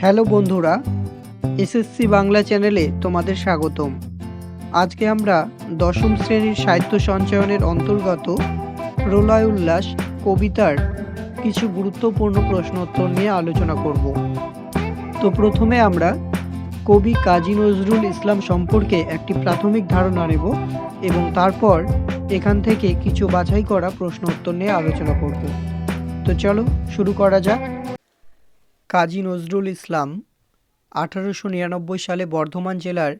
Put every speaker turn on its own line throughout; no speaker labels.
Hello বন্ধুরা, SSC Bangla চ্যানেলে তোমাদের স্বাগতম। আজকে আমরা দশম শ্রেণির সাহিত্য সঞ্চয়নের অন্তর্গত প্রলয় উল্লাস কবিতার কিছু গুরুত্বপূর্ণ প্রশ্নোত্তর নিয়ে আলোচনা করব। তো প্রথমে আমরা কবি কাজী নজরুল ইসলাম সম্পর্কে একটি প্রাথমিক ধারণা নেব এবং তারপর এখান থেকে কিছু বাছাই করা প্রশ্ন উত্তর নিয়ে আলোচনা করব। তো চলো শুরু করা যাক। কাজী নজরুল ইসলাম আঠারোশো নিরানব্বই সালে বর্ধমান জেলার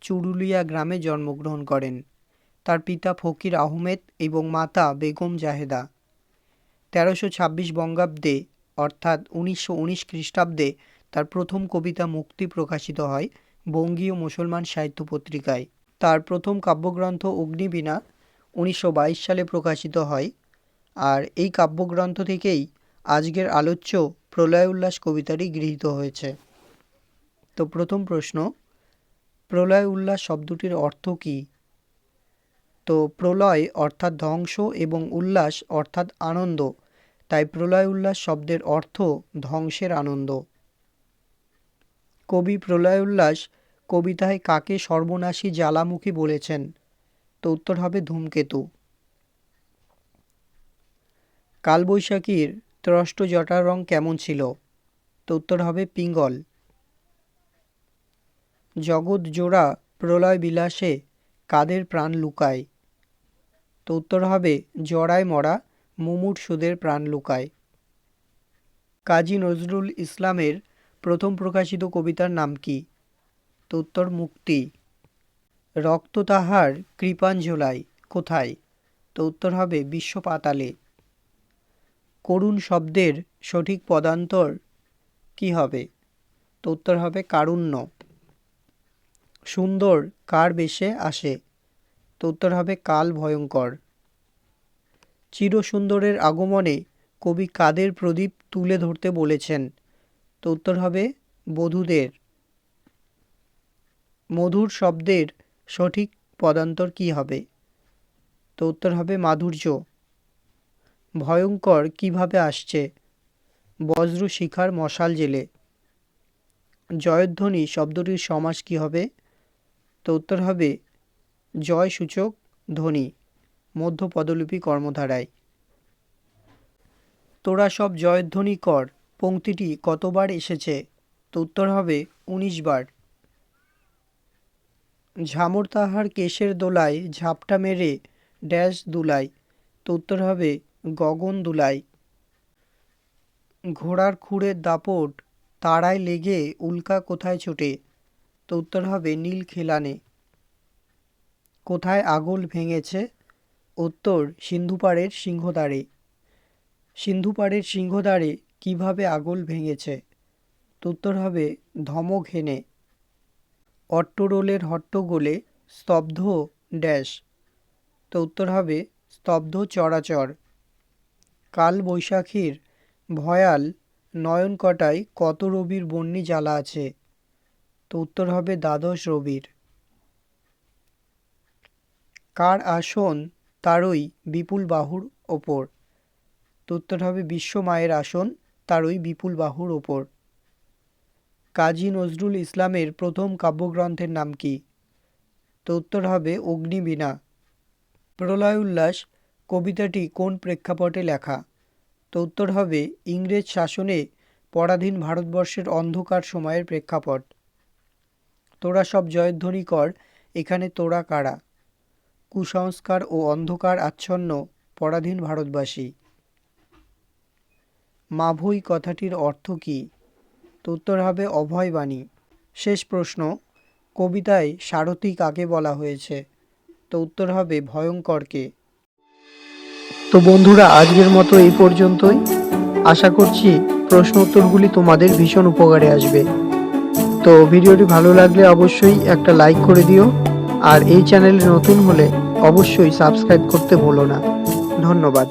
চুরুলিয়া গ্রামে জন্মগ্রহণ করেন। তার পিতা ফকির আহমেদ এবং মাতা বেগম জাহেদা। তেরোশো ছাব্বিশ বঙ্গাব্দে, অর্থাৎ উনিশশো উনিশ খ্রিস্টাব্দে, তার প্রথম কবিতা মুক্তি প্রকাশিত হয় বঙ্গীয় মুসলমান সাহিত্য পত্রিকায়। তার প্রথম কাব্যগ্রন্থ অগ্নিবীণা উনিশশো বাইশ সালে প্রকাশিত হয়। আর এই কাব্যগ্রন্থ থেকেই আজকের আলোচ্য প্রলয় উল্লাস কবিতাটি গৃহীত হয়েছে। তো প্রথম প্রশ্ন, প্রলয় উল্লাস শব্দটির অর্থ কী? তো প্রলয় অর্থাৎ ধ্বংস এবং উল্লাস অর্থাৎ আনন্দ, তাই প্রলয় উল্লাস শব্দের অর্থ ধ্বংসের আনন্দ। কবি প্রলয় উল্লাস কবিতায় কাকে সর্বনাশী জ্বালামুখী বলেছেন? তো উত্তর হবে ধূমকেতু। কালবৈশাখীর ত্রষ্ট জটার রং কেমন ছিল? তো উত্তর হবে পিঙ্গল। জগৎ জোড়া প্রলয় বিলাসে কাদের প্রাণ লুকায়? তো উত্তর হবে জড়ায় মরা মুমুট সুদের প্রাণ লুকায়। কাজী নজরুল ইসলামের প্রথম প্রকাশিত কবিতার নাম কি? তো উত্তর মুক্তি। রক্ত তাহার কৃপাঞ্জলায় কোথায়? তো উত্তর হবে বিশ্ব পাতালে করুণ শব্দের সঠিক পদান্তর কি হবে? তো উত্তর হবে কারুণ্য। সুন্দর কার বেশে আসে? তো উত্তর হবে কাল ভয়ঙ্কর। চিরসুন্দরের আগমনে কবি কাদের প্রদীপ তুলে ধরতে বলেছেন? তো উত্তর হবে বধূদের। মধুর শব্দের সঠিক পদান্তর কি হবে? তো উত্তর হবে মাধুর্য। ভয়ঙ্কর কীভাবে আসছে? বজ্র শিখার মশাল জেলে। জয়ধ্বনি শব্দটির সমাস কি হবে? তো উত্তর হবে, জয় সূচক ধ্বনি, মধ্য পদলিপি কর্মধারায়। তোরা সব জয়ধ্বনি কর, পংক্তিটি কতবার এসেছে? তো উত্তর হবে, উনিশ বার। ঝামর তাহার কেশের দোলায় ঝাপটা মেরে ড্যাশ দুলাই তো উত্তর হবে গগন দুলাই ঘোড়ার খুঁড়ের দাপট তারায় লেগে উল্কা কোথায় ছোটে? তো উত্তর হবে নীল খেলানে। কোথায় আগল ভেঙেছে? উত্তর সিন্ধুপাড়ের সিংহদ্বারে। সিন্ধুপাড়ের সিংহদ্বারে কীভাবে আগল ভেঙেছে? তো উত্তর হবে ধমক হেনে। অট্টরোলের হট্টগোলে স্তব্ধ ড্যাশ। তো উত্তর হবে স্তব্ধ চরাচর। কাল বৈশাখীর ভয়াল নয়নকটায় কত রবির বন্যি জ্বালা আছে? তো উত্তর হবে দ্বাদশ রবির। কার আসন তারই বিপুল বাহুর ওপর? তো উত্তর হবে বিশ্ব মায়ের আসন তারই বিপুল বাহুর ওপর। কাজী নজরুল ইসলামের প্রথম কাব্যগ্রন্থের নাম কি? তো উত্তর হবে অগ্নিবীণা। প্রলয় উল্লাস কবিতাটি কোন প্রেক্ষাপটে লেখা? তো উত্তর হবে ইংরেজ শাসনে পরাধীন ভারতবর্ষের অন্ধকার সময়ের প্রেক্ষাপট। তোরা সব জয়ধ্বনি কর, এখানে তোরা কারা? কুসংস্কার ও অন্ধকার আচ্ছন্ন পরাধীন ভারতবাসী। মাভই কথাটির অর্থ কী? তো উত্তর হবে অভয়বাণী। শেষ প্রশ্ন, কবিতায় সারথী কাকে বলা হয়েছে? তো উত্তর হবে ভয়ঙ্করকে। তো বন্ধুরা, আজকের মতো এই পর্যন্তই। আশা করছি প্রশ্ন উত্তরগুলি তোমাদের ভীষণ উপকারে আসবে। তো ভিডিওটি ভালো লাগলে অবশ্যই একটা লাইক করে দিও, আর এই চ্যানেলে নতুন হলে অবশ্যই সাবস্ক্রাইব করতে ভুলো না। ধন্যবাদ।